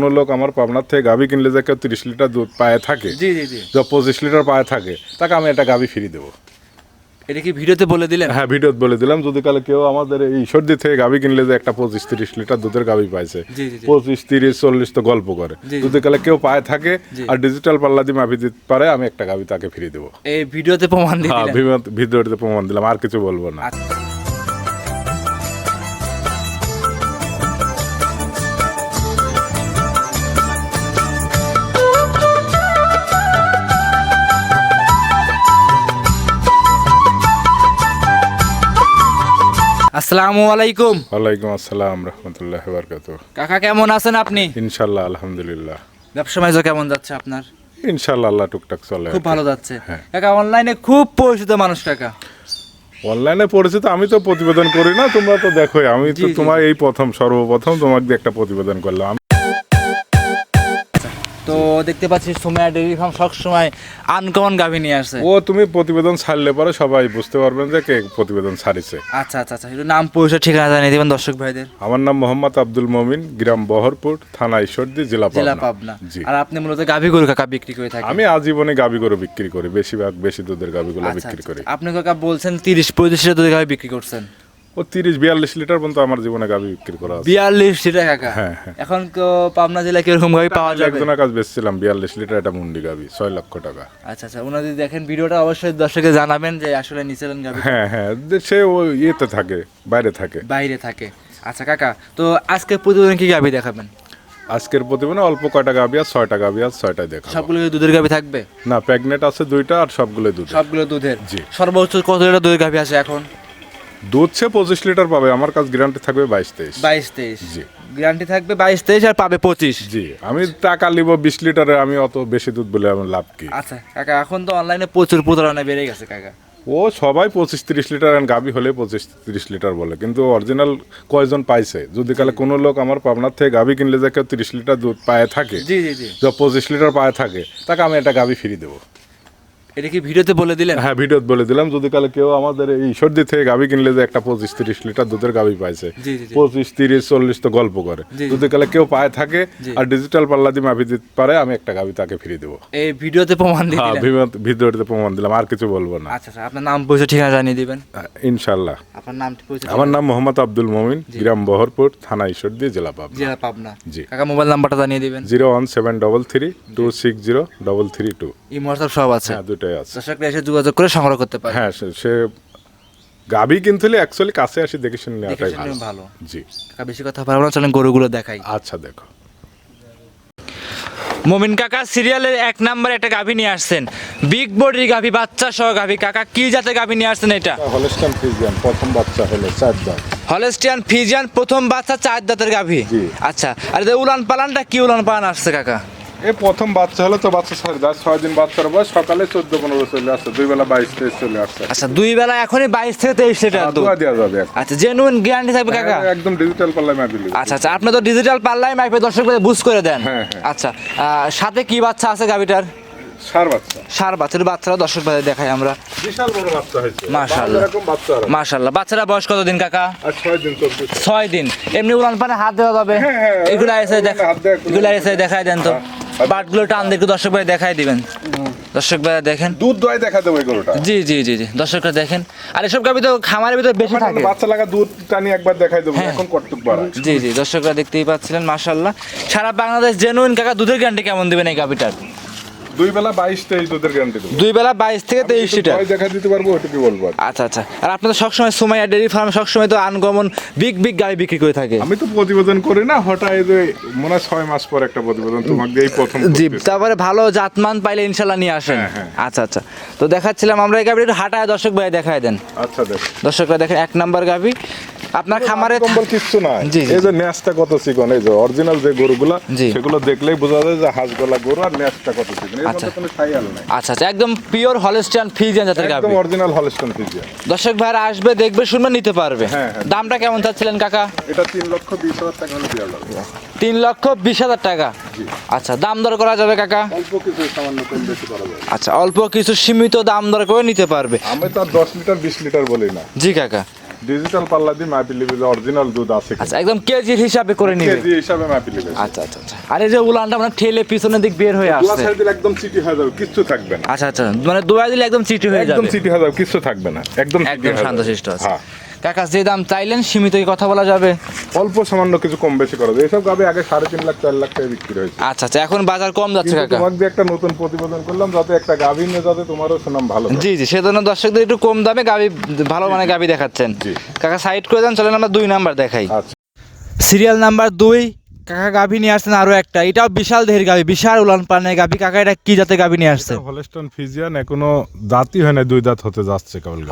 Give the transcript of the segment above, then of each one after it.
কোনো লোক আমার পাবনার থেকে গাভি কিনলে যে কেউ তিরিশ লিটার দুধ পায়ে থাকে জি জি জি। যে পঁচিশ লিটার পায়ে থাকে তাকে আমি একটা গাভি ফ্রি দেবো। এটা কি ভিডিওতে বলে দিলেন? হ্যাঁ ভিডিওত বলে দিলাম যদি কালে কেউ আমাদের এই সর্দি থেকে গাভি কিনলে যে একটা পঁচিশ তিরিশ লিটার দুধের গাভি পাইছে। পঁচিশ তিরিশ চল্লিশ তো গল্প করে। যদি কালে কেউ পায়ে থাকে আর ডিজিটাল পাল্লা দিয়ে মাপি দিতে পারে আমি একটা গাভি তাকে ফ্রি দেবো। এই ভিডিওতে প্রমাণ হ্যাঁ ভিডিওতে প্রমাণ দিলাম আর কিছু বলব না। আসসালামু আলাইকুম। ওয়ালাইকুম আসসালাম রহমতুল্লাহ বারকাত কাকা কেমন আছেন আপনি? ইনশাল্লাহ আলহামদুলিল্লাহ। ব্যবসা বাণিজ্য কেমন যাচ্ছে আপনার? ইনশাল্লাহ আল্লাহ টুকটাক চলে খুব ভালো যাচ্ছে। হ্যাঁ। কাকা অনলাইনে খুব পরিচিত মানুষ কাকা। অনলাইনে পরিচিত আমি তো প্রতিবেদন করি না তোমরা তো দেখো আমি তো তোমার এই প্রথম সর্বপ্রথম তোমাকে একটা প্রতিবেদন করলাম। তো দেখতে পাচ্ছি সময় ডেইরি ফার্ম সবসময় আনকমন গাভী নিয়ে আসছে। ও তুমি প্রতিবেদন ছাড়লে পরে সবাই বুঝতে পারবেন যে কে প্রতিবেদন ছাড়িছে। আচ্ছা আচ্ছা আচ্ছা একটু নাম পরিচয় ঠিকানা জানিয়ে দেবেন দর্শক ভাইদের। আমার নাম মোহাম্মদ আব্দুল মমিন গ্রাম বহরপুর থানা ঈশ্বরদী জেলা জেলা পাবনা। পাবনা জি। আর আপনি মূলত গাভী গরু কাকা বিক্রি করে থাকেন? আমি আজীবনে গাবি গরু বিক্রি করি বেশিরভাগ বেশি দুধের গাবিগুলো আচ্ছা, বিক্রি আচ্ছা। করি। আপনি কাকা বলছেন তিরিশ পঁয়ত্রিশ লিটার দুধের গাভী বিক্রি করছেন। ও তিরিশ বিয়াল্লিশ লিটার পর্যন্ত আমার জীবনে গাবি বিক্রি করা আছে। বিয়াল্লিশ লিটার কাকা হ্যাঁ, হ্যাঁ। এখন তো পাবনা জেলায় কীরকম গাভী পাওয়া যাবে? একজনের কাজ বেচছিলাম বিয়াল্লিশ লিটার এটা মুন্ডি গাবি ছয় লক্ষ টাকা। আচ্ছা আচ্ছা ওনারা যদি দেখেন ভিডিওটা অবশ্যই দর্শকে জানাবেন যে আসলে নিচেলেন গাভী। হ্যাঁ হ্যাঁ সে ও ইয়েতে থাকে বাইরে থাকে। বাইরে থাকে। আচ্ছা কাকা তো আজকে প্রতিদিন কি গাভী দেখাবেন? আজকের প্রতিবেদনে অল্প কয়টা গাবি আর ছয়টা গাবি আর ছয়টাই দেখা সবগুলো দুধের গাভী থাকবে? না প্রেগনেন্ট আছে দুইটা আর সবগুলো দুধ সবগুলো দুধের? জি। সর্বোচ্চ কত লিটার দুধের গাভী আছে এখন? দুধ সে পঁচিশ লিটার পাবে আমার কাছে গ্যারান্টি থাকবে বাইশ তেইশ। বাইশ তেইশ। জি। গ্যারান্টি থাকবে বাইশ তেইশ আর পাবে পঁচিশ। জি আমি টাকা নিব বিশ লিটারে আমি অত বেশি দুধ বলে আমার লাভ কি? আচ্ছা কাকা এখন তো অনলাইনে প্রচুর প্রতারণা বেড়ে গেছে কাকা। ও সবাই পঁচিশ তিরিশ লিটার গাবি হলে পঁচিশ তিরিশ লিটার বলে কিন্তু অরিজিনাল কয়জন পাইছে? যদি কালে কোনো লোক আমার পাবনার থেকে গাবি কিনলে যে কেউ তিরিশ লিটার দুধ পায়ে থাকে জি জি জি। যে পঁচিশ লিটার পায়ে থাকে তাকে আমি একটা গাবি ফ্রি দেবো। এটা কি ভিডিওতে বলে দিলেন? হ্যাঁ ভিডিওত বলে দিলাম। যদি কালে কেউ আমাদের এই সর্দি থেকে গাবি কিনলে যে একটা পঁচিশ তিরিশ লিটার দুধের গাবি পাইছে। পঁচিশ তিরিশ চল্লিশ তো গল্প করে। যদি কালে কেউ পায়ে থাকে আর ডিজিটাল পাল্লা দিয়ে মাপি দিতে পারে আমি একটা গাবি তাকে ফ্রি দেবো। এই ভিডিওতে প্রমাণ হ্যাঁ ভিডিওতে প্রমাণ দিলাম আর কিছু বলব না। আচ্ছা আচ্ছা আপনার নাম পরিচয় ঠিকানা জানিয়ে দিবেন? ইনশাল্লাহ আপনার নাম পরিচয় আমার নাম মোহাম্মদ আব্দুল মমিন গ্রাম বহরপুর থানা ঈশ্বরদী জেলা পাবনা। জেলা পাবনা। জি। কাকা মোবাইল নাম্বারটা জানিয়ে দিবেন? Zero one seven double three two six zero double three two. এই সব আছে? হ্যাঁ দুটাই আছে। দর্শকরা এসে যোগাযোগ করে সংগ্রহ করতে পারে। হ্যাঁ সে- গাবি কিনতে হলে অ্যাকচুয়ালি কাছে আসি দেখে শুনে নেওয়াটাই ভালো। ভালো। জি। বেশি কথা পারব না চলেন গরুগুলো দেখাই। আচ্ছা দেখো। মমিন কাকা সিরিয়ালের এক নাম্বার একটা গাভী নিয়ে আসছেন। বিগ বডির গাভী বাচ্চা সহ গাভী কাকা কি জাতের গাভী নিয়ে আসছেন এটা? হলস্টান ফিজিয়ান প্রথম বাচ্চা হলো চার দাঁত। হলেস্টিয়ান ফিজিয়ান প্রথম বাচ্চা চার দাঁতের গাভী জি। আচ্ছা আর উলান পালানটা কি উলান পালান আসছে কাকা? এই প্রথম বাচ্চা হলো তো বাচ্চা ছয় দাঁত ছয় দিন বাচ্চার বয়স সকালে চোদ্দ পনেরো চলে আসছে দুই বেলা বাইশ তেইশ চলে আসছে আচ্ছা দুই বেলা এখনই বাইশ থেকে তেইশ লিটার দুধ? দোয়া দেওয়া যাবে আচ্ছা জেনুইন গ্যারান্টি থাকবে কাকা? হ্যাঁ, একদম ডিজিটাল পাল্লায় মাপি। আচ্ছা আচ্ছা আপনি তো ডিজিটাল পাল্লাই মাইপে দর্শক বুঝ করে দেন। হ্যাঁ, হ্যাঁ। আচ্ছা সাথে কি বাচ্চা আছে গাভীটার? সার বাচ্চা। সার বাচ্চার বাচ্চারা দর্শক ভাই দেখাই আমরা। বিশাল বড় বাচ্চা হয়েছে। মাশাআল্লাহ। মাশাল্লাহ বাচ্চারা বয়স কত দিন কাকা? আর ছয় দিন চলছে। ছয় দিন। এমনি উলান পানে হাত দেওয়া যাবে? হ্যাঁ, হ্যাঁ, এগুলো এসে দেখা এগুলো এসে দেখাই দেন তো। হ্যাঁ। বাটগুলো টান দিয়ে একটু দর্শক ভাই দেখাই দিবেন। দর্শক ভাই দেখেন। দুধ দোয়াই দেখা দেবো গরুটা। জি জি জি জি দর্শকরা দেখেন। আর এসব গাভি তো খামারের ভিতরে বেশি থাকে। বাচ্চা লাগা দুধ টানি একবার দেখাই দেবো হ্যাঁ। এখন কর্তব্য জি জি দর্শকরা দেখতেই পাচ্ছিলেন মাশাল্লাহ সারা বাংলাদেশ জেনুইন কাকা দুধের গ্যারান্টি কেমন দিবেন এই গাভিটার দুই বেলা বাইশ তেইশ দুধের গ্যারান্টি দেবো। দুই বেলা বাইশ থেকে তেইশ লিটার দোয়াই দেখা দিতে পারব ওটুকু বলব আচ্ছা আচ্ছা। আর আপনাদের সবসময় সময় ডেয়ারি ফার্ম সবসময় তো আনকমন বিগ বিগ গাড়ি বিক্রি করে থাকে। আমি তো প্রতিবেদন করি না হঠাৎ এই যে মনে হয় ছয় মাস পর একটা প্রতিবেদন তোমাকে এই প্রথম জি তারপরে ভালো জাতমান পাইলে ইনশাল্লাহ নিয়ে আসেন। হ্যাঁ, হ্যাঁ। আচ্ছা আচ্ছা। তো দেখাচ্ছিলাম আমরা এই গাভি একটু হাঁটায় দর্শক ভাই দেখায় দেন। আচ্ছা দেখ। দর্শকরা দেখেন এক নাম্বার গাভি। আপনার খামারে কম্বল কিচ্ছু নাই। জি। এই যে ন্যাসটা কত চিকন? এই যে অরিজিনাল যে গরুগুলা। সেগুলো দেখলেই বোঝা যায় যে হাঁস গলা গরু আর ন্যাসটা কত চিকন। এর আচ্ছা। মধ্যে কোনো ছাই আলো নাই। আচ্ছা আচ্ছা একদম পিওর হলস্টিয়ান ফিজিয়ান জাতের গাভি। একদম অরিজিনাল হলস্টন ফিজিয়া দর্শক ভাইরা আসবে দেখবে শুনবে নিতে পারবে। হ্যাঁ, হ্যাঁ। দামটা কেমন চাচ্ছিলেন কাকা? এটা তিন লক্ষ বিশ হাজার টাকা হলে দেওয়া যাবে তিন লক্ষ বিশ হাজার টাকা। আচ্ছা দাম দর করা যাবে কাকা? অল্প কিছু সামান্য কম বেশি করা যাবে। আচ্ছা অল্প কিছু সীমিত দাম দর করে নিতে পারবে। আমি তো দশ লিটার বিশ লিটার বলি না। জি কাকা। ডিজিটাল পাল্লা দিয়ে মাপি লিবে যে অরিজিনাল দুধ আছে আচ্ছা একদম কেজি হিসাবে করে নিবে। কেজি হিসাবে মাপি লিবে আচ্ছা আচ্ছা আচ্ছা। আর এই যে উলানটা মানে ঠেলে পিছনের দিক বের হয়ে আসছে। সাইড দিলে একদম চিটি হয়ে যাবে কিচ্ছু থাকবে না। আচ্ছা আচ্ছা মানে দোয়া দিলে একদম চিটি হয়ে যাবে। একদম চিটি হয়ে যাবে কিচ্ছু থাকবে না। একদম একদম। শান্তশিষ্ট আছে। হ্যাঁ। কাকা যে দাম চাইলেন সীমিত কি কথা বলা যাবে। অল্প সামান্য কিছু কম বেশি করা যায়। এসব গাবে আগে সাড়ে তিন লাখ চার লাখ টাকা বিক্রি হয়েছে। আচ্ছা আচ্ছা এখন বাজার কম যাচ্ছে কাকা। তোমাকে দিয়ে একটা নতুন প্রতিবেদন করলাম যাতে একটা গাভী নিয়ে যাতে তোমারও সুনাম ভালো জি জি সেজন্য দর্শকদের একটু কম দামে গাবি ভালো মানে গাবি দেখাচ্ছেন। জি। কাকা সাইড করে দেন চলেন আমরা দুই নাম্বার দেখাই। আচ্ছা। সিরিয়াল নাম্বার দুই কাকা গাভি নিয়ে আসছেন আরও একটা। এটাও বিশাল দেহের গাভি বিশাল উলান পানের গাভি। কাকা এটা কি জাতের গাভি নিয়ে আসছে? হলস্টন ফিজিয়ান এখনও দাঁতই হয় না দুই দাঁত হতে যাচ্ছে কেবল গাভী।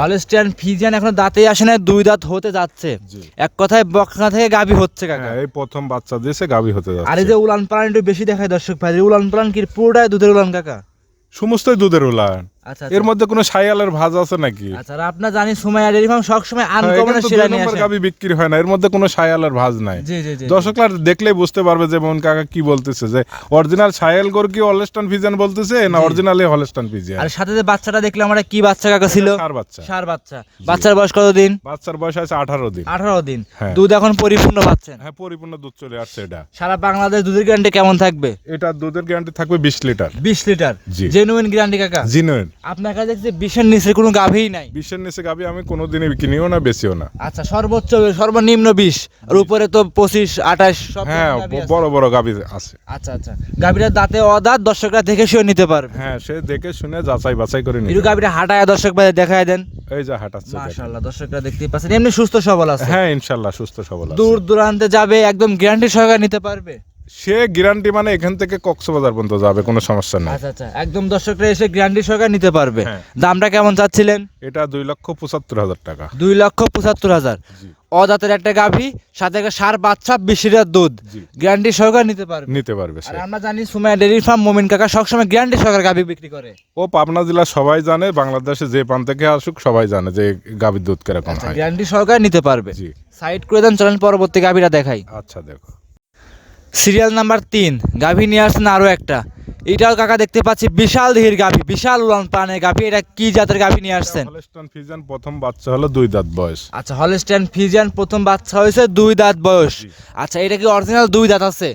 ফিজিয়ান এখনও দাঁতে আসে না দুই দাঁত হতে যাচ্ছে। এক কথায় বকনা থেকে গাভি হচ্ছে কাকা। হ্যাঁ এই প্রথম বাচ্চা দিয়েছে গাভী হতে আর এই যে উলান পালান একটু বেশি দেখায় দর্শক ভাই উলান পালান কি পুরোটাই দুধের উলান কাকা? সমস্তই দুধের উলান। এর মধ্যে কোনো ভাজ আছে নাকি? আচ্ছা আর আপনার জানি সুমাইয়া ডেরি ফার্ম সবসময় হ্যাঁ, আনকমনের এখানে তো শিরা দুই নিয়ে আসে বিক্রি হয় না এর মধ্যে কোনো সায়ালের ভাজ নাই। জি জি জি। দর্শকরা দেখলেই বুঝতে পারবে যে মন কাকা কি বলতেছে যে অরিজিনাল সায়াল গর কি ফিজিয়ান বলতেছে না অরিজিনালি হলস্টন ফিজিয়ান আর সাথে যে বাচ্চাটা দেখলাম আমরা কি বাচ্চা কাকা ছিল? সার বাচ্চা। সার বাচ্চা। বাচ্চার বয়স কতদিন? বাচ্চার বয়স আছে আঠারো দিন। আঠারো দিন। হ্যাঁ। দুধ এখন পরিপূর্ণ পাচ্ছেন? হ্যাঁ পরিপূর্ণ দুধ চলে আসছে এটা। সারা বাংলাদেশ দুধের গ্যারান্টি কেমন থাকবে? এটা দুধের গ্যারান্টি থাকবে বিশ লিটার। বিশ লিটার। জি। জেনুইন গ্যারান্টি কাকা? জিনুইন আপনার কাছে দেখছি বিশের নিচে কোনো গাভীই নাই। বিশের নিচে গাভী আমি কোনোদিনই কিনিও না বেশিও না। আচ্ছা সর্বোচ্চ সর্বনিম্ন বিশ আর উপরে তো পঁচিশ আঠাশ সব হ্যাঁ। বড় বড় গাভী আছে। আচ্ছা আচ্ছা। গাভীরা দাঁতে অদাঁত দর্শকরা দেখে শুয়ে নিতে পারবে। হ্যাঁ সে দেখে শুনে যাচাই বাছাই করে নিবে গাভীরা হাঁটায় দর্শক ভাই দেখায় দেন। এই যা হাঁটাচ্ছে। মাশাআল্লাহ দর্শকরা দেখতেই পাচ্ছেন। এমনি সুস্থ সবল আছে। হ্যাঁ ইনশাল্লাহ সুস্থ সবল আছে। দূর দূরান্তে যাবে একদম গ্যারান্টি সহকারে নিতে পারবে। সে গ্যারান্টি মানে এখান থেকে কক্সবাজার পর্যন্ত যাবে কোনো সমস্যা নেই। আচ্ছা আচ্ছা। একদম দর্শকরা এসে গ্যারান্টি সহকারে নিতে পারবে। হ্যাঁ। দামটা কেমন চাচ্ছিলেন? এটা দুই লক্ষ পঁচাত্তর হাজার টাকা। দুই লক্ষ পঁচাত্তর হাজার। জি। অদাতের একটা গাভী সাথে একটা সার বাচ্চা বিশ লিটার দুধ। গ্যারান্টি সহকারে নিতে পারবে। নিতে পারবে আর আমরা জানি সুমাইয়া ডেরি ফার্ম মোমিন কাকা সবসময় গ্যারান্টি সহকারে গাভী বিক্রি করে। ও পাবনা জেলা সবাই জানে বাংলাদেশে যে প্রান্ত থেকে আসুক সবাই জানে যে গাভীর দুধ কীরকম আচ্ছা হয়। গ্যারান্টি সহকারে নিতে পারবে। জি। সাইড করে দেন চলেন পরবর্তী গাভীরা দেখাই। আচ্ছা দেখো। সিরিয়াল নাম্বার তিন গাভী নিয়ে আসছেন আরও একটা। এটাও কাকা দেখতে পাচ্ছি বিশাল দেহির গাভী বিশাল উলান প্রাণের গাভী। এটা কি জাতের গাভী নিয়ে আসছেন? হলস্টন ফিজিয়ান প্রথম বাচ্চা হলো দুই দাঁত বয়স। আচ্ছা হলস্টাইন ফিজিয়ান প্রথম বাচ্চা হয়েছে দুই দাঁত বয়স। আচ্ছা এটা কি অরিজিনাল দুই দাঁত আছে?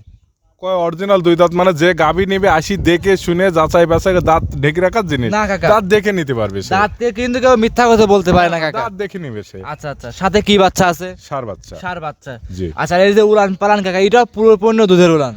কয় অরিজিনাল দুই দাঁত মানে যে গাবি নিবে আসি দেখে শুনে যাচাই বাছাই দাঁত ঢেকে রাখার জিনিস। না কাকা। দাঁত দেখে নিতে পারবে সে। দিয়ে কিন্তু কেউ মিথ্যা কথা বলতে পারে না কাকা। দাঁত দেখে নিবে সে। আচ্ছা আচ্ছা। সাথে কি বাচ্চা আছে? সার বাচ্চা। সার বাচ্চা। জি। আচ্ছা এই যে উড়ান পালান কাকা এটা পুরো পূর্ণ দুধের এই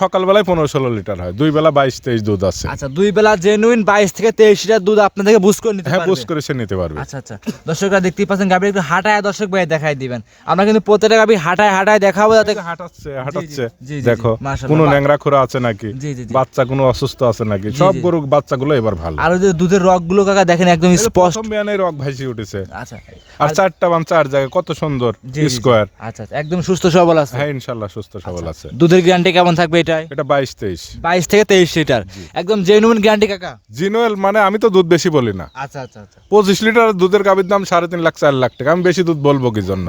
সকালবেলায় পনেরো ষোলো লিটার হয়। দুই বেলা বাইশ তেইশ দুধ আছে। আচ্ছা দুই বেলা জেনুইন বাইশ থেকে তেইশ লিটার দুধ আপনার থেকে বুঝ করে নিতে হ্যাঁ বুঝ করে সে নিতে পারবে। আচ্ছা আচ্ছা। দর্শকরা দেখতেই পাচ্ছেন গাভীর একটু হাঁটায় দর্শক ভাই দেখাই দিবেন। আমরা কিন্তু প্রত্যেকটা গাভী হাঁটায় হাঁটায় দেখাবো যাতে হাঁটাচ্ছে হাঁটাচ্ছে। দেখো কোনো ন্যাংরা খোরা আছে নাকি। বাচ্চা কোনো অসুস্থ আছে নাকি? সব। গরু বাচ্চাগুলো এবার ভালো। আর ওই যে দুধের রগগুলো কাকা দেখেন একদম স্পষ্ট। প্রথম বিয়ানে রক ভাইসি উঠেছে। আচ্ছা। আর চারটা বান চার জায়গায় কত সুন্দর। স্কোয়ার আচ্ছা আচ্ছা, একদম সুস্থ সবল আছে। হ্যাঁ ইনশাল্লাহ সুস্থ সবল আছে। দুধের গ্যারান্টি কেমন থাকবে এটাই? এটা বাইশ তেইশ। বাইশ থেকে তেইশ লিটার। একদম জেনুইন গ্যারান্টি কাকা। জিনোয়েল মানে আমি তো দুধ বেশি বলি না। আচ্ছা আচ্ছা আচ্ছা। পঁচিশ লিটার দুধের গাভীর দাম সাড়ে তিন লাখ চার লাখ টাকা। আমি বেশি দুধ বলব কি জন্য?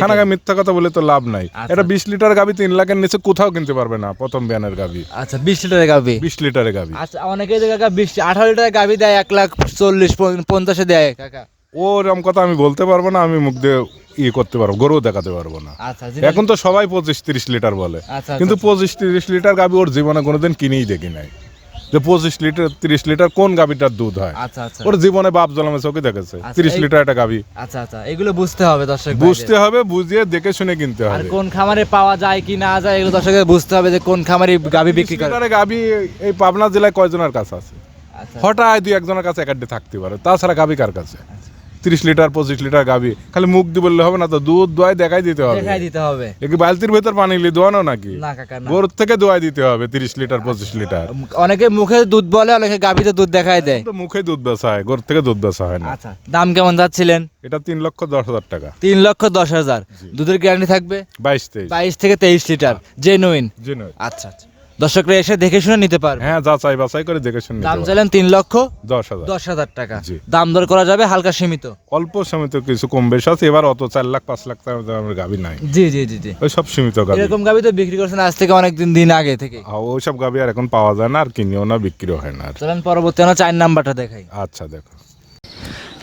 খানাকে মিথ্যা কথা বলে তো লাভ নাই। আচ্ছা। এটা বিশ লিটার গাভী তিন লাখের নিচে কোথাও কিনতে পারবে না প্রথম বিয়ানের গাভী। আচ্ছা বিশ লিটারের গাভি। বিশ লিটারের গাভী। আচ্ছা অনেকে কাকা বিশ আঠারো লিটারের গাভি দেয় এক লাখ চল্লিশ পঞ্চাশে দেয় কাকা। ওরকম কথা আমি বলতে পারব না আমি মুখ দিয়ে ইয়ে করতে পারব গরু দেখাতে পারব না। আচ্ছা এখন তো সবাই পঁচিশ তিরিশ লিটার বলে। আচ্ছা কিন্তু পঁচিশ তিরিশ লিটার গাভী ওর জীবনে কোনোদিন কিনেই দেখি নাই। যে পঁচিশ লিটার তিরিশ লিটার কোন গাভীটার দুধ হয়? আচ্ছা আচ্ছা। ওর জীবনে বাপ জলামে চোখে দেখেছে। আচ্ছা, তিরিশ লিটার একটা গাভী আচ্ছা আচ্ছা এগুলো বুঝতে হবে দর্শক বুঝতে হবে বুঝিয়ে দেখে শুনে কিনতে হবে। কোন খামারে পাওয়া যায় কি না যায় এগুলো দর্শকের বুঝতে হবে যে কোন খামারে গাভি বিক্রি করে। গাভী এই পাবনা জেলায় কয়জনের কাছে আছে? আচ্ছা। হঠাৎ দুই একজনের কাছে একাড্ডে থাকতে পারে। তাছাড়া গাভী কার কাছে? তিরিশ লিটার পঁচিশ লিটার গাভী। খালি মুখ দিয়ে বললে হবে না তো দুধ দোয়াই দেখাই দিতে হবে। দেখাই দিতে হবে। কি বালতির ভেতর পানি নিলে দোয়ানো নাকি? না কাকা না। গরুর থেকে দোয়াই দিতে হবে তিরিশ লিটার পঁচিশ লিটার। অনেকে মুখে দুধ বলে অনেকে গাভিতে দুধ দেখায় দেয়। তো মুখে দুধ বেচা হয় গরুর থেকে দুধ বেচা হয় না। আচ্ছা দাম কেমন যাচ্ছিলেন? এটা তিন লক্ষ দশ হাজার টাকা। তিন লক্ষ দশ হাজার। দুধের গ্যারান্টি থাকবে? বাইশ তেইশ। বাইশ থেকে তেইশ লিটার। জেনুইন জি নয়। আচ্ছা আচ্ছা। দর্শকরা এসে দেখে শুনে নিতে পারবে। হ্যাঁ যাচাই বাছাই করে দেখে শুনে দাম চাইলেন তিন লক্ষ দশ হাজার। দশ হাজার টাকা। দাম দর করা যাবে হালকা সীমিত। অল্প সীমিত কিছু কম বেশি আছে এবার অত চার লাখ পাঁচ লাখ টাকা দামের গাভী নাই। জি জি জি জি। ওই সব সীমিত গাভী এরকম গাভি তো বিক্রি করছেন আজ থেকে অনেক দিন দিন আগে থেকে। আর ওইসব গাবি আর এখন পাওয়া যায় না আর কিনিও না বিক্রিও হয় না চলেন পরবর্তী আমরা চার নাম্বারটা দেখাই। আচ্ছা দেখো।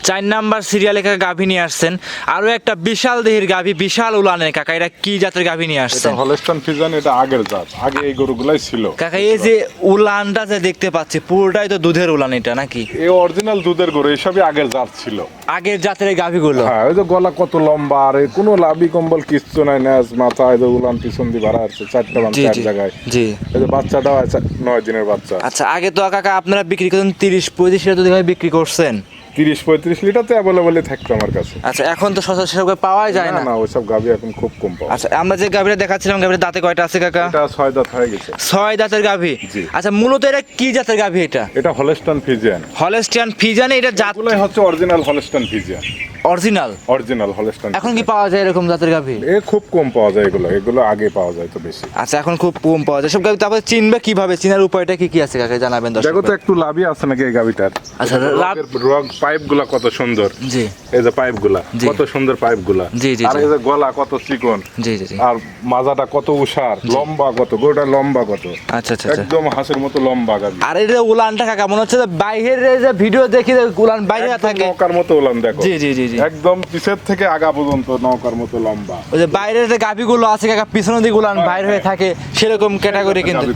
চার নাম্বার সিরিয়ালে কাকা গাভী নিয়ে আসছেন। আরও একটা বিশাল দেহের গাভী বিশাল উলানের কাকা এটা কি জাতের গাভী নিয়ে এটা আসছেন? হলস্টান ফিজান এটা আগের জাত আগে এই গরুগুলাই ছিল। কাকা এই যে উলানটা যে দেখতে পাচ্ছি পুরোটাই তো দুধের উলান এটা নাকি? এই অরিজিনাল দুধের গরু এসবই আগের জাত ছিল। আগের জাতের এই গাভীগুলো? হ্যাঁ ওই যে গলা কত লম্বা আর কোনো লাভি কম্বল কিচ্ছু নাই ন্যাস মাথা এই যে উলান পিছন দিয়ে ভাড়া আছে চারটা বান চার জায়গায়। জি। এই যে বাচ্চাটাও আছে নয় দিনের বাচ্চা। আচ্ছা আগে তো কাকা আপনারা বিক্রি করতেন তিরিশ পঁয়ত্রিশ গাভী বিক্রি করছেন। তিরিশ পঁয়ত্রিশ লিটার তো অ্যাভেলেবলই থাকতো আমার কাছে। আচ্ছা এখন তো সচরাচর পাওয়াই যায় না না। ওইসব গাভি এখন খুব কম পাওয়া আচ্ছা আমরা যে গাভীটা দেখাচ্ছিলাম গাভীর দাঁতে কয়টা আছে কাকা? এটা ছয় দাঁত হয়ে গেছে। ছয় দাঁতের গাভী? আচ্ছা মূলত এটা কি জাতের গাভী এটা? এটা হলস্টান ফিজিয়ান হলেস্টিয়ান ফিজানে এটা জাত এগুলাই হচ্ছে original Holstein Friesian original original Holstein এখন কি পাওয়া যায় এরকম জাতের গাভী? এ খুব কম পাওয়া যায় এগুলো। এগুলো আগে পাওয়া যায় তো বেশি। আচ্ছা এখন খুব কম পাওয়া যায়। সব গাভী তারপরে চিনবে কীভাবে? চিনার উপায়টা কি কি আছে কাকা? জানাবেন দর্শক দেখো তো একটু লাভই আছে নাকি এই গাভিটার? আচ্ছা লাভ রগ পাইপগুলা কত সুন্দর। জি। এই যে পাইপগুলা জি। কত সুন্দর পাইপগুলা জি, জি, আর এই যে গলা কত চিকন। জি জি আর মাজাটা কত উষার লম্বা কত লম্বা কত। আচ্ছা আচ্ছা আচ্ছা। একদম হাঁসের মতো লম্বা আর এই যে উলানটা কাকা মনে হচ্ছে? যে বাইরের যে ভিডিও দেখি যে উলান বাইরে থাকে। নৌকার মতো ওলান দেখো। জি জি জি একদম পিছের থেকে আগা পর্যন্ত নৌকার মতো লম্বা। ওই যে বাইরের যে গাভিগুলো আছে কাকা পিছনের দিকে উলান বাইরে হয়ে থাকে সেরকম ক্যাটাগরি কিন্তু।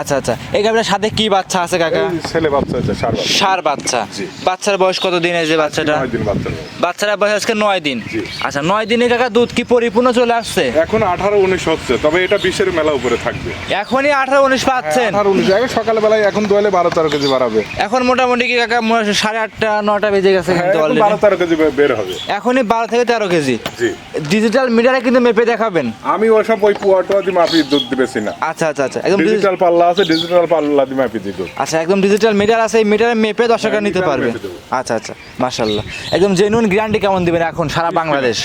আচ্ছা আচ্ছা। এই গাভিটার সাথে কি বাচ্চা আছে কাকা? ছেলে বাচ্চা আছে সার বাচ্চা। বাচ্চার বয়স কত দিন এই যে বাচ্চাটা। বাচ্চারা বয়স আজকে নয় দিন। আচ্ছা নয় দিনে কাকা দুধ কি পরিপূর্ণ চলে আসছে? এখন আঠারো উনিশ হচ্ছে তবে এটা বিশের মেলা উপরে থাকবে। এখনই আঠারো উনিশ পাচ্ছেন আঠারো উনিশ। আগে সকালবেলায় এখন দোয়ালে বারো তেরো কেজি বাড়াবে এখন মোটামুটি কি কাকা সাড়ে আটটা নটা বেজে গেছে হ্যাঁ, কিন্তু বারো তেরো কেজি বের হবে। এখনই বারো থেকে তেরো কেজি। ডিজিটাল মিটারে কিন্তু মেপে দেখাবেন। আমি ওসব ওই পুয়া টুয়া দিয়ে মাপি দুধ দিবেছি না। আচ্ছা আচ্ছা আচ্ছা একদম ডিজিটাল পাল্লা আছে ডিজিটাল পাল্লা দিয়ে মাপি দুধ। আচ্ছা একদম ডিজিটাল মিটার আছে এই মিটারে মেপে দর্শকরা হ্যাঁ, নিতে পারবে। দেবো। আচ্ছা। আচ্ছা মাশাল্লাহ একদম জেনুইন গ্যারান্টি কেমন দিবেন এখন সারা বাংলাদেশ?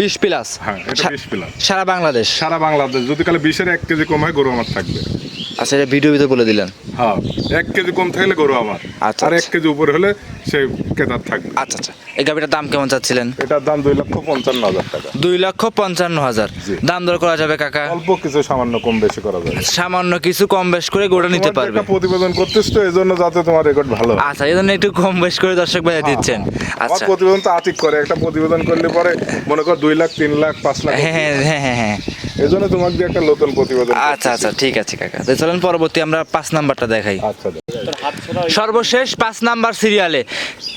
বিশ প্লাস? হ্যাঁ এটা বিশ প্লাস। সারা বাংলাদেশ? সারা বাংলাদেশ। যদি কালে বিশের এক কেজি কম হয় গরু আমার থাকবে। আচ্ছা এটা ভিডিও ভিতরে বলে দিলেন। হ্যাঁ এক কেজি কম থাকলে গরু আমার। আচ্ছা, আর এক আচ্ছা। কেজি উপরে হলে সে কেতার থাকবে। আচ্ছা আচ্ছা। এই গাভিটার দাম কেমন চাচ্ছিলেন? এটার দাম দুই লক্ষ পঞ্চান্ন হাজার টাকা। দুই লক্ষ পঞ্চান্ন হাজার। দাম দর করা যাবে কাকা? অল্প কিছু সামান্য কম বেশি করা যাবে। সামান্য কিছু কম বেশ করে গোটা নিতে পারবে। প্রতিবেদন করতেছ তো এই জন্য যাতে তোমার রেকর্ড ভালো আচ্ছা এই জন্য একটু কম বেশ করে দর্শক ভাই দিচ্ছেন। আমার আচ্ছা। প্রতিবেদন তো আতিক করে একটা প্রতিবেদন করলে পরে মনে কর দুই লাখ তিন লাখ পাঁচ লাখ হ্যাঁ হ্যাঁ হ্যাঁ হ্যাঁ হ্যাঁ। এই জন্য তোমাকে দিয়ে একটা নতুন প্রতিবেদন আচ্ছা আচ্ছা ঠিক আছে কাকা। তাহলে চলেন পরবর্তী আমরা পাঁচ নাম্বারটা দেখাই। আচ্ছা। সর্বশেষ পাঁচ নাম্বার সিরিয়ালে।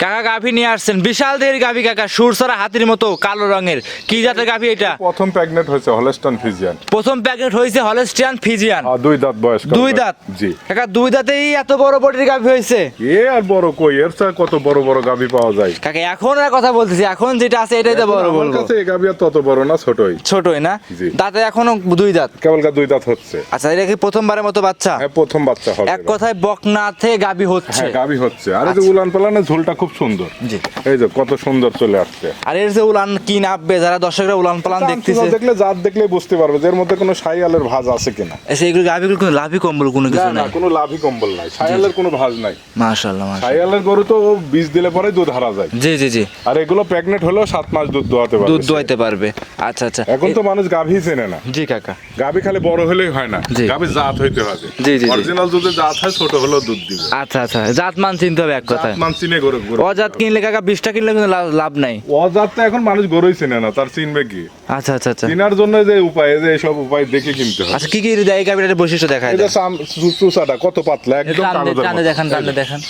কাকা গাভী নিয়ে আসছেন। বিশাল দেহের গাভী কাকা সুরসরা হাতির মতো কালো রঙের। কি জাতের গাভী এটা? প্রথম প্রেগনেন্ট হয়েছে হলস্টন ফিজিয়ান প্রথম প্যাকেট হয়েছে হলেস্টিয়ান ফিজিয়ান দুই দাঁত বয়স দুই দাঁত? জি। কাকা দুই দাঁতেই এত বড় বডির গাভী হয়েছে? এ আর বড় কই? এর কত বড় বড় গাভি পাওয়া যায়? কাকা এখন আর কথা বলতেছি। এখন যেটা আছে এটাই তো বড় বলব। কাছে এই গাভি আর তত বড় না ছোটই। ছোটই না? দাঁতে এখনও দুই দাঁত? কেবল দুই দাঁত হচ্ছে। আচ্ছা এটা কি প্রথমবারের মতো বাচ্চা? হ্যাঁ প্রথম বাচ্চা হবে এক কথায় বকনাথে গাভী হচ্ছে। হ্যাঁ গাভি হচ্ছে। আর এই যে উলান পালানের ঝোলটা খুব সুন্দর। জি। এই যে কত সুন্দর চলে আসছে। আর এর যে উলান কি নাববে যারা দর্শকরা উলান পালান দেখতেছে। দেখলে জাত দেখলে বুঝতে পারবে যে এর মধ্যে কোনো সাইয়ালের ভাজ আছে কিনা। এসে এগুলো কোনো লাভই কম্বল কোনো কিছু না কোনো লাভই কম্বল নাই। সাইয়ালের কোনো ভাজ নাই। মাশাআল্লাহ মাশাআল্লাহ। সাইয়ালের গরু তো বীজ দিলে পরে দুধ হারা যায়। জি জি জি। আর এগুলো প্রেগনেন্ট হলেও সাত মাস দুধ দোয়াতে পারবে দুধ সে। দোয়াইতে পারবে। আচ্ছা আচ্ছা। এখন তো মানুষ গাভী চেনে না। জি কাকা। গাভী খালি বড় হলেই হয় না। গাভী জাত হইতে হবে। জি, জি, জি। অরিজিনাল দুধে জাত হয় ছোট হলেও দুধ দিবে। আচ্ছা আচ্ছা। জাত মান চিনতে হবে এক কথায়। মান চিনে গরু অজাত কিনলে কাকা বিশটা কিনলে কিন্তু লাভ- নাই। অজাত তো এখন মানুষ গরুই চেনে না তার চিনবে কি? আচ্ছা আচ্ছা আচ্ছা। চিনার জন্য যে উপায় যে এইসব উপায় দেখে কিনতে হবে। আচ্ছা কি কি দেয় বৈশিষ্ট্য দেখায় সাম- চু- চুষাটা কত পাতলা একদম কাগজের মতো। দেখান, টান দেখান।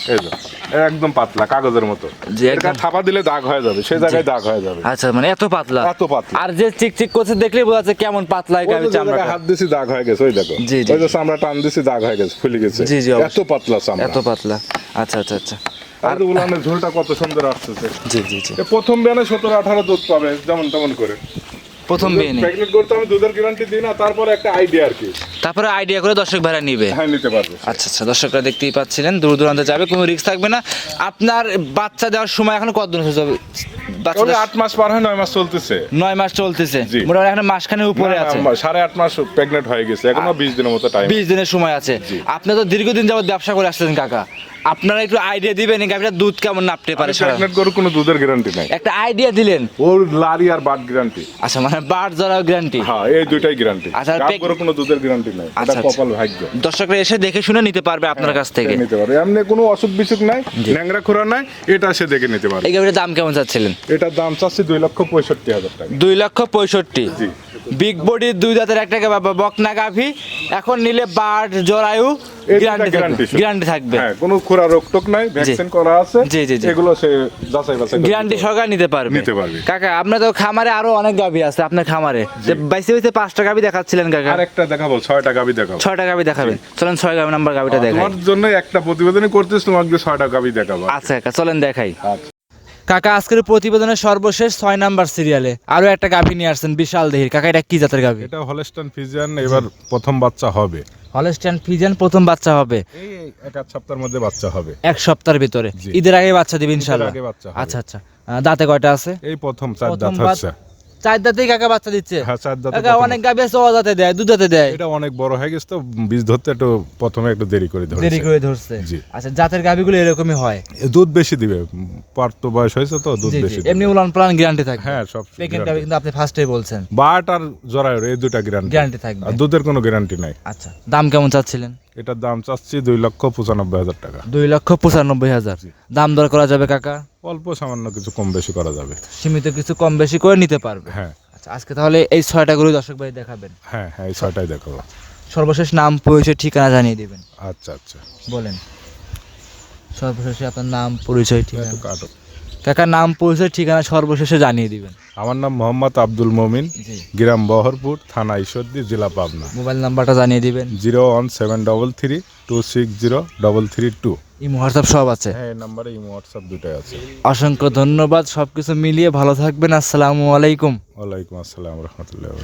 একদম পাতলা কাগজের মতো। এর থাপা দিলে দাগ হয়ে যাবে সেই জায়গায় দাগ হয়ে যাবে। আচ্ছা মানে এত পাতলা। এত পাতলা। আর যে চিক চিক করছে দেখলেই বোঝা যাচ্ছে কেমন পাতলা চামড়াটা। হাত দিছি দাগ হয়ে গেছে ওই দেখো। জি, জি। ওই যে চামড়া টান দিছি দাগ হয়ে গেছে ফুলে গেছে। জি, জি, এত পাতলা চামড়া। এত পাতলা। আচ্ছা আচ্ছা আচ্ছা। আর উলানের ঝোলটা কত সুন্দর আসছে জি জি জি। প্রথম বেনে সতেরো আঠারো দুধ পাবে যেমন তেমন করে। প্রথম বিয়ে নেই প্রেগনেন্ট করতে আমি দুধের গ্যারান্টি দিই না তারপরে একটা আইডিয়া আর কি। তারপরে আইডিয়া করে দর্শক ভাড়া নিবে। হ্যাঁ নিতে পারবে। আচ্ছা আচ্ছা দর্শকরা দেখতেই পাচ্ছিলেন দূর দূরান্তে যাবে কোনো রিস্ক থাকবে না। আপনার বাচ্চা দেওয়ার সময় এখন কতদিন হয়ে যাবে? আট মাস পার হয় নয় মাস চলতেছে। নয় মাস চলতেছে। মোটামুটি এখন মাসখানের উপরে আছে। সাড়ে আট মাস প্রেগনেন্ট হয়ে গেছে এখনও বিশ দিনের মতো টাইম বিশ দিনের সময় আছে। আপনি তো দীর্ঘদিন যাবত ব্যবসা করে আসছেন কাকা। আপনারা একটু আইডিয়া দিবেন এই গাভিটার দুধ কেমন নাপতে পারে প্রেগনেন্ট গরু কোনো দুধের গ্যারান্টি নাই। একটা আইডিয়া দিলেন? ওর লারি আর বাট গ্যারান্টি আচ্ছা মানে জড়াও গ্যারান্টি হ্যাঁ এই দুইটাই গ্যারান্টি আচ্ছা, গরু কোনো দুধের গ্যারান্টি নাই। এটা আচ্ছা, আচ্ছা। কপাল ভাগ্য। দর্শকরা এসে দেখে শুনে নিতে পারবে আপনার কাছ থেকে। নিতে পারে এমনি কোনো অসুখ বিসুখ নাই ন্যাংরা খোরা নাই এটা সে দেখে নিতে পারে এই গাভিটার দাম কেমন চাচ্ছিলেন? এটার দাম চাচ্ছি দুই লক্ষ পঁয়ষট্টি হাজার টাকা। দুই লক্ষ পঁয়ষট্টি। বিগ বডির দুই দাঁতের একটা বকনা গাভি। এখন নিলে বার্ড জরায়ু গ্যারান্টি থাকবে। guarantee শুধু। গ্যারান্টি থাকবে। হ্যাঁ কোনো খোরা রোগ টোক নাই ভ্যাকসিন করা আছে। জি, জি, জি। এগুলো সে যাচাই বাছাই গ্যারান্টি নিতে নিতে পারবে। নিতে পারবে। কাকা আপনার তো খামারে আরও অনেক গাভি আছে আপনার খামারে। বাইসে বাইসে পাঁচটা গাভি দেখাচ্ছিলেন কাকা। আর একটা দেখাবো ছয়টা গাবি দেখাবো। ছয়টা গাভি দেখাবেন। চলেন ছয় গাভি নাম্বার গাভিটা দেখাই। তোমার জন্য একটা প্রতিবেদনই করতেছ তোমাকে ছয়টা গাবি দেখাবো আচ্ছা কাকা চলেন দেখাই। আচ্ছা। কাকা আজকের প্রতিবেদনের সর্বশেষ ছয় নাম্বার সিরিয়ালে আরও একটা গাভী নিয়ে আসছেন বিশাল দেহির। কাকা এটা কি জাতের গাভী? এটা হলস্টান ফিজিয়ান এবার প্রথম বাচ্চা হবে। হলস্টাইন ফিজিয়ান প্রথম বাচ্চা হবে। এই এক সপ্তাহের মধ্যে বাচ্চা হবে। এক সপ্তাহের ভিতরে। ঈদের আগে বাচ্চা দিবেন ইনশাল্লাহ বাচ্চা আচ্ছা আচ্ছা। দাঁতে কয়টা আছে? এই প্রথম চার দাঁত হচ্ছে বাচ্চা- চার দাঁতেই কাকা বাচ্চা দিচ্ছে? হ্যাঁ চার দাঁতে কাকা অনেক আছে ও দাঁতে দেয় দু দাঁতে দেয়। এটা অনেক বড় হয়ে গেছে তো বীজ ধরতে একটু প্রথমে একটু দেরি করে ধরেছে। দেরি করে ধরছে। জি। আচ্ছা জাতের গাভিগুলো এরকমই হয়? দুধ বেশি দিবে পার তো বয়স হয়েছে তো দুধ। বেশি এমনি উলান প্লান গ্যারান্টি থাকবে। হ্যাঁ সব পেকেন গাভি কিন্তু আপনি ফার্স্টেই বলছেন। বাট আর জরায়ুর এই দুটা গ্যারান্টি গ্যারান্টি থাকবে। আর দুধের কোনো গ্যারান্টি নাই। আচ্ছা দাম কেমন চাচ্ছিলেন? এটার দাম চাচ্ছি দুই লক্ষ পঁচানব্বই হাজার টাকা। দুই লক্ষ পঁচানব্বই হাজার। দাম দর করা যাবে কাকা? অল্প সামান্য কিছু কম বেশি করা যাবে। সীমিত কিছু কম বেশি করে নিতে পারবে। হ্যাঁ। আচ্ছা আজকে তাহলে এই ছয়টা গরু দর্শক ভাই দেখাবেন। হ্যাঁ হ্যাঁ এই ছয়টাই দেখাবো। সর্বশেষ নাম পরিচয় ঠিকানা জানিয়ে দেবেন। আচ্ছা আচ্ছা। বলেন। সর্বশেষে আপনার নাম পরিচয় ঠিকানা। একটু কাটো কাকা নাম পরিচয় ঠিকানা সর্বশেষে জানিয়ে দিবেন। আমার নাম মোহাম্মদ আব্দুল মমিন গ্রাম বহরপুর থানা ঈশ্বরদী জেলা পাবনা। মোবাইল নাম্বারটা জানিয়ে দিবেন। Zero one seven double three two six zero double three two. Imo WhatsApp সব আছে? হ্যাঁ এই নাম্বারে ইমো হোয়াটসঅ্যাপ দুটাই আছে। অসংখ্য ধন্যবাদ সব কিছু মিলিয়ে ভালো থাকবেন। আসসালামু আলাইকুম। ওয়ালাইকুম আসসালাম রহমতুল্লাহ